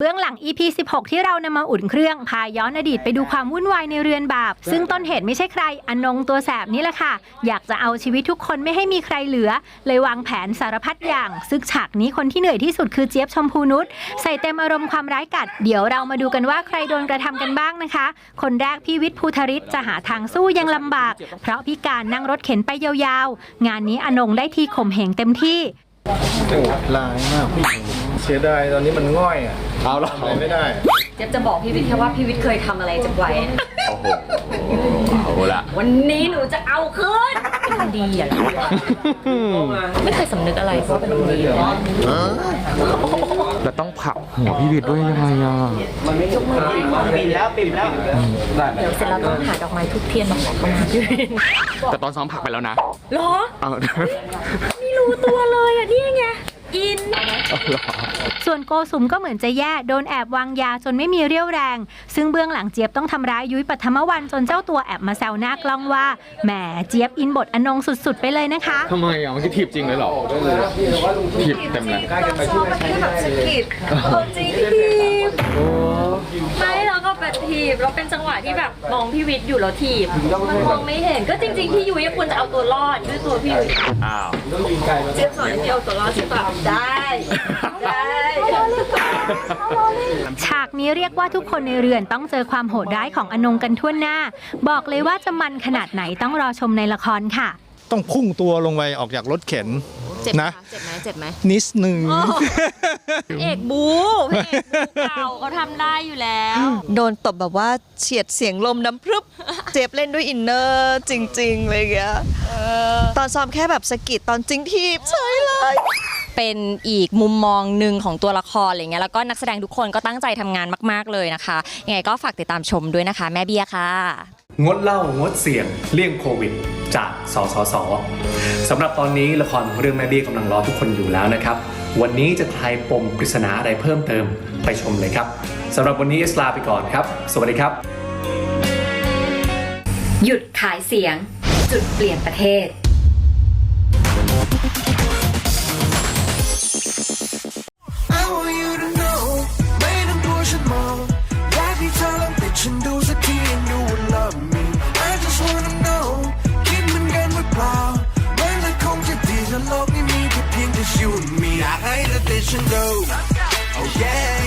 เบื้องหลัง EP 16 ที่เรานำมาอุ่นเครื่อง พาย้อนอดีตไปดูความวุ่นวายในเรือนบาป ซึ่งต้นเหตุไม่ใช่ใคร อนงตัวแสบนี่แหละค่ะ อยากจะเอาชีวิตทุกคนไม่ให้มีใครเหลือ เลยวางแผนสารพัดอย่าง ซึ่งฉากนี้คนที่เหนื่อยที่สุดคือเจี๊ยบชมพูนุชใส่เต็มอารมณ์ความร้ายกัด เดี๋ยวเรามาดูกันว่าใครโดนกระทำกันบ้างนะคะ คนแรกพี่วิทย์ภูธริศจะหาทางสู้ยังลำบาก เพราะพิการนั่งรถเข็นไปยาวๆ งานนี้อนงได้ทีข่มเหงเต็มที่โหดร้ายมากผู้หญิง เสียดายตอนนี้มันง่อยอะเอาละทำอะไรไม่ได้ เจ๊ยบจะบอกพี่วิทย์แค่ว่าพี่วิทย์เคยทำอะไรเจะไว้ โอ้โหเอาละวันนี้หนูจะเอาคืนเป็นคนดีอะไม่เคยสำนึกอะไรเพราะเป็นคนดีแล้วต้องผลักหัวพี่วิทย์ด้วยยังไงอะเดี๋ยวเสร็จแล้วต้องหาดอกไม้ทุกเทียนมาบอกมาพี่วิทย์แต่ตอนซ้อมผลักไปแล้วนะ เหรอ เอา ไม่รู้ตัวเลยอะนี่ไง อิน ส่วนโกสุมก็เหมือนจะแย่โดนแอบวางยาจนไม่มีเรี่ยวแรง ซึ่งเบื้องหลังเจี๊ยบต้องทำร้ายยุ้ยปัทมวันจนเจ้าตัวแอบมาแซวหน้ากล้องว่าแหมเจี๊ยบอินบทอนงสุดๆ ไปเลยนะคะ ทำไมอะมันคือถีบจริงเลยเหรอถีบเต็มเลยชอบมันที่แบบสกิดจริงทีบไม่ แล้วก็แบบทีบแล้วเป็นจังหวะที่แบบมองพี่วิทย์อยู่แล้วทีบมันมองไม่เห็น ก็จริง ๆ พี่ยุ้ยควรจะเอาตัวรอดด้วยตัวพี่ยุ้ยอ้าว เจี๊ยบสอนให้พี่เอาตัวรอดใช่ปะได้ได้ฉากนี้เรียกว่าทุกคนในเรือนต้องเจอความโหดร้ายของอนงกันทั่วหน้า บอกเลยว่าจะมันขนาดไหนต้องรอชมในละครค่ะ ต้องพุ่งตัวลงไปออกจากรถเข็นเจ็บไหมนะ เจ็บไหมเจ็บไหมนิดนึง เอกบูพระเอกบูเก่าเขาทำได้อยู่แล้ว โดนตบแบบว่าเฉียดเสียงลมน้ำพรึบ เจ็บเล่นด้วยอินเนอร์จริงๆเลยแกตอนซ้อมแค่แบบสะกิดตอนจริงทีบใช่เลย เป็นอีกมุมมองหนึ่งของตัวละครอะไรเงี้ยแล้วก็นักแสดงทุกคนก็ตั้งใจทำงานมาก ๆเลยนะคะ ยังไงก็ฝากติดตามชมด้วยนะคะ แม่เบียร์ค่ะ งดเหล้างดเสี่ยงเลี่ยงโควิด จากสสสสำหรับตอนนี้ละครเรื่องแม่เบี้ยกำลังรอทุกคนอยู่แล้วนะครับ วันนี้จะคลายปมปริศนาอะไรเพิ่มเติมไปชมเลยครับสำหรับวันนี้เอสลาไปก่อนครับ สวัสดีครับ หยุดขายเสียง จุดเปลี่ยนประเทศ with me. I hate the vision though. Oh yeah.